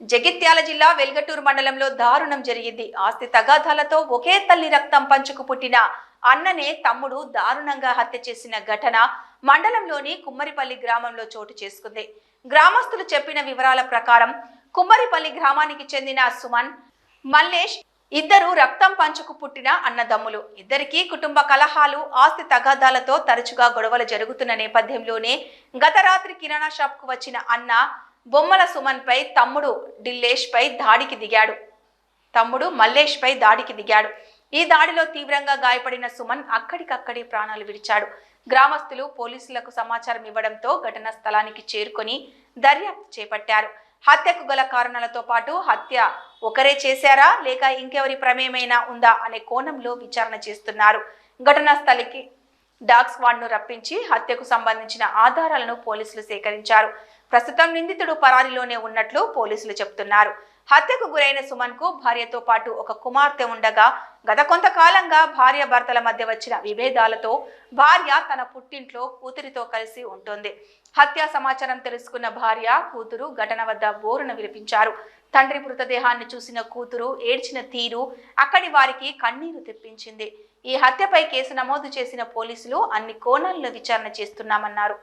జగిత్యాల జిల్లా వెల్గటూరు మండలంలో దారుణం జరిగింది. ఆస్తి తగాదాలతో ఒకే తల్లి రక్తం పంచుకు పుట్టిన అన్ననే తమ్ముడు దారుణంగా హత్య చేసిన ఘటన మండలంలోని కుమ్మరిపల్లి గ్రామంలో చోటు చేసుకుంది. గ్రామస్తులు చెప్పిన వివరాల ప్రకారం కుమ్మరిపల్లి గ్రామానికి చెందిన సుమన్ మల్లేష్ ఇద్దరు రక్తం పంచుకు పుట్టిన అన్నదమ్ములు. ఇద్దరికీ కుటుంబ కలహాలు ఆస్తి తగాదాలతో తరచుగా గొడవలు జరుగుతున్న నేపథ్యంలోనే గత రాత్రి కిరాణా షాప్కు వచ్చిన అన్న బొమ్మల సుమన్పై తమ్ముడు ఢిల్లేష్పై దాడికి దిగాడు. తమ్ముడు మల్లేష్పై దాడికి దిగాడు. ఈ దాడిలో తీవ్రంగా గాయపడిన సుమన్ అక్కడికక్కడే ప్రాణాలు విడిచాడు. గ్రామస్తులు పోలీసులకు సమాచారం ఇవ్వడంతో ఘటనా స్థలానికి చేరుకొని దర్యాప్తు చేపట్టారు. హత్యకు గల కారణాలతో పాటు హత్య ఒకరే చేశారా? లేక ఇంకెవరి ప్రమేయమైనా ఉందా? అనే కోణంలో విచారణ చేస్తున్నారు. ఘటనా స్థలికి డాగ్ స్క్వాడ్ను రప్పించి హత్యకు సంబంధించిన ఆధారాలను పోలీసులు సేకరించారు. ప్రస్తుతం నిందితుడు పరారీలోనే ఉన్నట్లు పోలీసులు చెబుతున్నారు. హత్యకు గురైన సుమన్కు భార్యతో పాటు ఒక కుమార్తె ఉండగా గత కొంతకాలంగా భార్య భర్తల మధ్య వచ్చిన విభేదాలతో భార్య తన పుట్టింట్లో కూతురితో కలిసి ఉంటుంది. హత్య సమాచారం తెలుసుకున్న భార్య కూతురు ఘటన వద్ద బోరున విలిపించారు తండ్రి మృతదేహాన్ని చూసిన కూతురు ఏడ్చిన తీరు అక్కడి వారికి కన్నీరు తెప్పించింది. ఈ హత్యపై కేసు నమోదు చేసిన పోలీసులు అన్ని కోణాల్లో విచారణ చేస్తున్నామన్నారు.